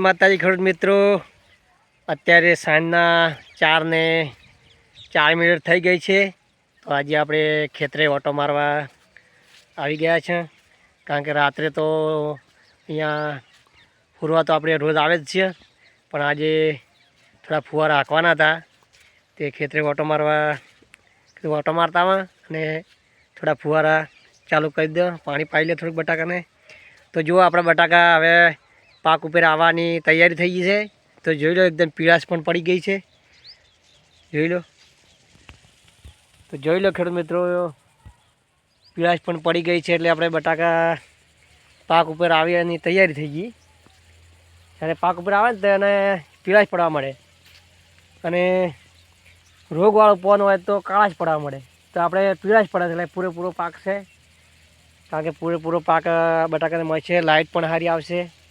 માતાજી ખેડૂત મિત્રો, અત્યારે સાંજના ચાર ને ચાર મિનિટ થઈ ગઈ છે. તો આજે આપણે ખેતરે ઓટો મારવા આવી ગયા છે. કારણ કે રાત્રે તો અહીંયા ફૂરવા તો આપણે રોજ આવે જ છે. પણ આજે થોડા ફુવારા હાંકવાના હતા. તે ખેતરે ઓટો મારવા ઓટો મારતા અને થોડા ફુવારા ચાલુ કરી દો. પાણી પાઈ લે થોડુંક બટાકાને. તો જુઓ આપણા બટાકા હવે પાક ઉપર આવવાની તૈયારી થઈ ગઈ છે. તો જોઈ લો, એકદમ પીળાશ પણ પડી ગઈ છે. જોઈ લો. તો જોઈ લો ખેડૂત મિત્રો, પીળાશ પણ પડી ગઈ છે એટલે આપણે બટાકા પાક ઉપર આવવાની તૈયારી થઈ ગઈ. જ્યારે પાક ઉપર આવે ને તો એને પીળાશ પડવા મળે. અને રોગવાળો પોન હોય તો કાળાશ પડવા મળે. તો આપણે પીળાશ પડે છે એટલે પૂરેપૂરો પાક છે. કારણ કે પૂરેપૂરો પાક બટાકાને મળશે લાઇટ પણ સારી આવશે.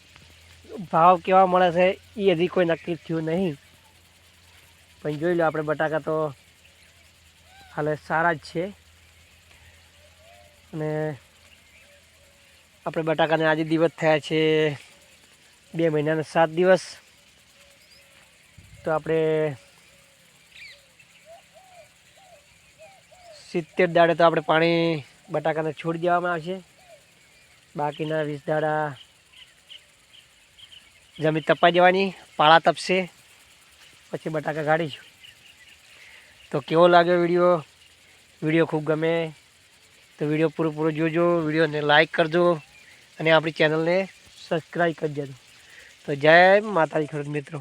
ભાવ કેવા મળે છે એ હજી કોઈ નક્કી થયું નહીં. પણ જોઈ લો આપણે બટાકા તો હાલે સારા જ છે. અને આપણે બટાકાને આજે દિવસ થયા છે બે મહિનાના સાત દિવસ. તો આપણે સિત્તેર દાડે તો આપણે પાણી બટાકાને છોડી દેવામાં આવશે. બાકીના વીસ દાડા જમીન તપાઈ દેવાની, પાળા તપશે, પછી બટાકા કાઢીશું. તો કેવો લાગ્યો વીડિયો? વીડિયો ખૂબ ગમે તો વીડિયો પૂરો પૂરો જોજો, વિડીયોને લાઇક કરજો અને આપણી ચેનલને સબસ્ક્રાઈબ કરી દેજો તો જય માતાજી ખેડૂત મિત્રો.